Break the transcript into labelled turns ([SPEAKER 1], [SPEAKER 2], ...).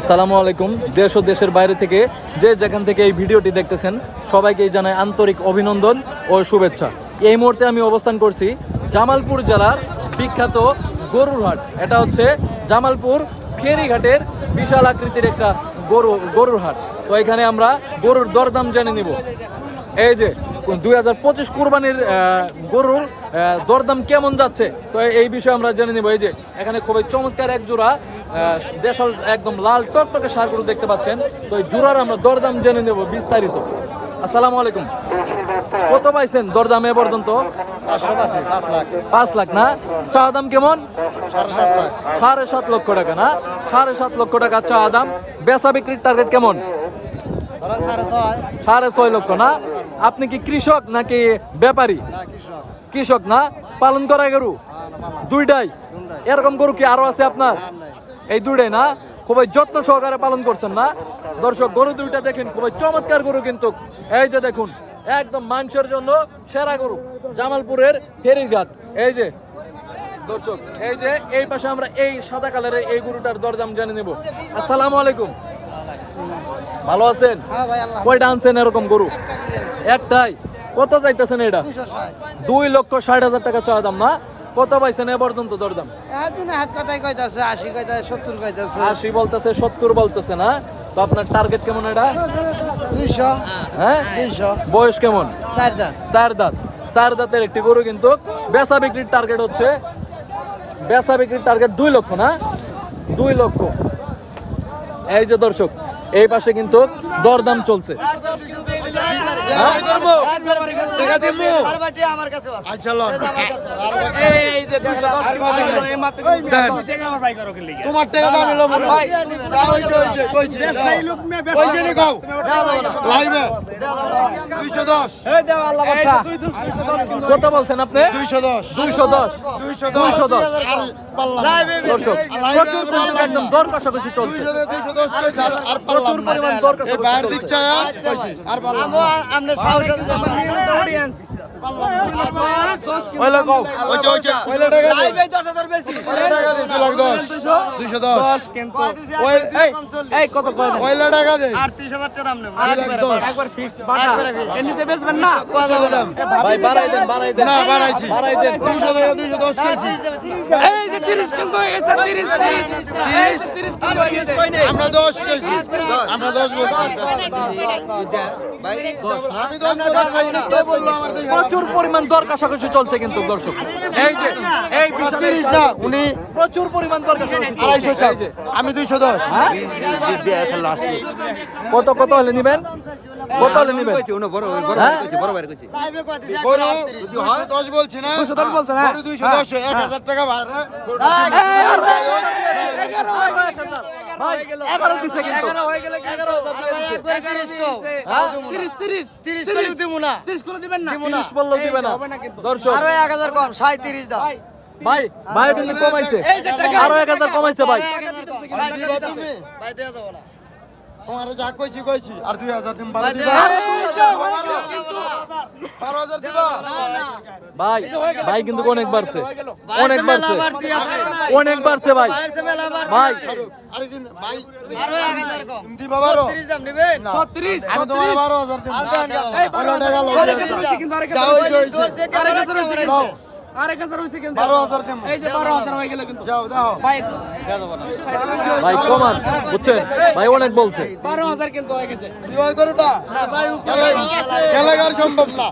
[SPEAKER 1] আসসালামু আলাইকুম। দেশ ও দেশের বাইরে থেকে যে যেখান থেকে এই ভিডিওটি দেখতেছেন, সবাইকেই জানাই আন্তরিক অভিনন্দন ও শুভেচ্ছা। এই মুহূর্তে আমি অবস্থান করছি জামালপুর জেলার বিখ্যাত গরুর হাট এটা হচ্ছে জামালপুর ফেরিঘাটের বিশাল আকৃতির একটা গরু গরুর হাট তো এখানে আমরা গরুর দরদাম জেনে নিব। এই যে দুই হাজার পঁচিশ কুরবানির গরুর দরদাম কেমন যাচ্ছে? তো এই বিষয়ে আমরা জেনে নিব। এই যে এখানে খুবই চমৎকার এক জোড়া দেশাল একদম লাল টকটকে সার গরু দেখতে পাচ্ছেন। তো এই জোড়ার আমরা দরদাম জেনে নেব বিস্তারিত। আসসালামু আলাইকুম। কত পাইছেন দরদাম এ পর্যন্ত?
[SPEAKER 2] পাঁচ লাখ।
[SPEAKER 1] না? চা দাম কেমন?
[SPEAKER 2] সাড়ে সাত
[SPEAKER 1] লক্ষ টাকা না? সাড়ে সাত লক্ষ টাকা চা দাম। বেচা বিক্রির টার্গেট কেমন?
[SPEAKER 2] সাড়ে ছয়
[SPEAKER 1] লক্ষ না? আপনি কি কৃষক নাকি ব্যাপারী?
[SPEAKER 2] কৃষক।
[SPEAKER 1] না? পালন করা গরু। দুইটাই। এরকম গরু কি আরও আছে আপনার? এই দুইটাই না? খুবই যত্ন সহকারে পালন করছেন না? দর্শক গরু দুইটা দেখেন খুবই চমৎকার গরু কিন্তু। এই যে দেখুন একদম মাংসের জন্য সেরা গরু জামালপুরের ফেরির ঘাট এই যে দর্শক এই যে এই পাশে আমরা এই সাদা কালারের এই গরুটার দরদাম জেনে নেব। আসসালামু আলাইকুম। ভালো আছেন?
[SPEAKER 2] হ্যাঁ
[SPEAKER 1] কয়টা আনছেন এরকম গরু? একটাই? কত চাইতেছেন এটা? দুই লক্ষ ষাট হাজার টাকা চাওয়া দাম না? কত পাইছেন এ পর্যন্ত দরদাম
[SPEAKER 2] হাত পাতায় কইতাছে আশি কইতাছে সত্তর কইতাছে
[SPEAKER 1] আশি বলতেছে সত্তর বলতেছে না? তো আপনার টার্গেট কেমন এটা?
[SPEAKER 2] দুইশো।
[SPEAKER 1] হ্যাঁ?
[SPEAKER 2] দুইশো।
[SPEAKER 1] বয়স কেমন?
[SPEAKER 2] চার দান
[SPEAKER 1] চার দাঁত। চার দাঁতের একটি গরু কিন্তু বেচা বিক্রির টার্গেট হচ্ছে বেচা বিক্রির টার্গেট দুই লক্ষ না? দুই লক্ষ। এই যে দর্শক এই পাশে কিন্তু দরদাম চলছে।
[SPEAKER 2] আচ্ছা লন। তোমার টাকা দাম এলো মনে হয়। কও? লাইভে। 210
[SPEAKER 1] কত বলছেন আপনি?
[SPEAKER 2] 210
[SPEAKER 1] দুইশো দশ।
[SPEAKER 2] 210
[SPEAKER 1] দুইশো দশ।
[SPEAKER 2] পাল্লা
[SPEAKER 1] দর্শক প্রচুর পরিমাণে একদম দর কষাকষি চলছে।
[SPEAKER 2] 210 কইছি আর
[SPEAKER 1] প্রচুর পরিমাণ দর কষাকষি
[SPEAKER 2] চায় দিচ্ছে আর পাল্লা ওইলা কও ওইছে ওইছে ওইলা টাকা দে ওইলা টাকা দে 2 লাখ 10 210
[SPEAKER 1] ওই এই এই কত কয়
[SPEAKER 2] টাকা দে
[SPEAKER 3] আটত্রিশ হাজার টাকা দাম নেব।
[SPEAKER 2] 2 লাখ 10
[SPEAKER 1] একবার ফিক্স এর নিচে বেচবেন না। ভাই বাড়াই দেন বাড়াই দেন।
[SPEAKER 2] না বাড়াইছি।
[SPEAKER 1] বাড়াই দেন।
[SPEAKER 2] 200 টাকা 210 কইছি
[SPEAKER 1] এই যে 30 কিন্তু গেছে 30 30 কিন্তু গেছে
[SPEAKER 2] আমরা 10 আমরা 10 বলছি আমি 10 বলছি কে বলল আমার দেখে
[SPEAKER 1] প্রচুর পরিমাণ দর কষাকষি চলছে কিন্তু দর্শক। এই যে এই বিশাল
[SPEAKER 2] 30 না উনি
[SPEAKER 1] প্রচুর পরিমাণ দর কষাকষি চলছে।
[SPEAKER 2] আড়াইশো আমি 210
[SPEAKER 1] হ্যাঁ? কত কত হলে নিবেন কত হলে নিবেন হ্যাঁ?
[SPEAKER 2] গরু 210 বলছি না
[SPEAKER 1] 210 বলছেন, হ্যাঁ।
[SPEAKER 2] গরু 210 1000 টাকা ভাড়া
[SPEAKER 1] এই, আর ভাই, এগারো, এগারো, এক হাজার। টাকা হ্যাঁ? দর্শক,
[SPEAKER 3] আরও এক হাজার কম সাঁত্রিশ দাও
[SPEAKER 1] ভাই, ভাই কিন্তু কমাইছে। আরও এক হাজার কমাইছে ভাই।
[SPEAKER 2] দিবা
[SPEAKER 3] ভাই দেওয়া যাব না।
[SPEAKER 2] তোমার যা কইছি কইছি। আর 2000 তুমি বাড়া
[SPEAKER 3] ভাই
[SPEAKER 2] দিবা।
[SPEAKER 3] দেওয়া
[SPEAKER 1] আরে,
[SPEAKER 2] 12000 দিবা।
[SPEAKER 1] ভাই ভাই কিন্তু অনেক বাড়ছে। অনেক বাড়ছে। অনেক বাড়ছে ভাই। ভাই।
[SPEAKER 2] আরে দিন ভাই।
[SPEAKER 3] হাজার কম।
[SPEAKER 2] দিবা বারো।
[SPEAKER 3] তিরিশ দাম নেবেন
[SPEAKER 2] না। আমি তোমার 12000 দিন।
[SPEAKER 3] এই,
[SPEAKER 1] আরেক হাজার হয়েছে কিন্তু।
[SPEAKER 2] 12000 দিন
[SPEAKER 1] এই যে বারো হাজার হয়ে গেল কিন্তু।
[SPEAKER 2] যাও দাও
[SPEAKER 1] ভাই ভাই কমান বুঝছেন? ভাই অনেক বলছে।
[SPEAKER 2] গরুটা গেলে গেলে সম্ভব না।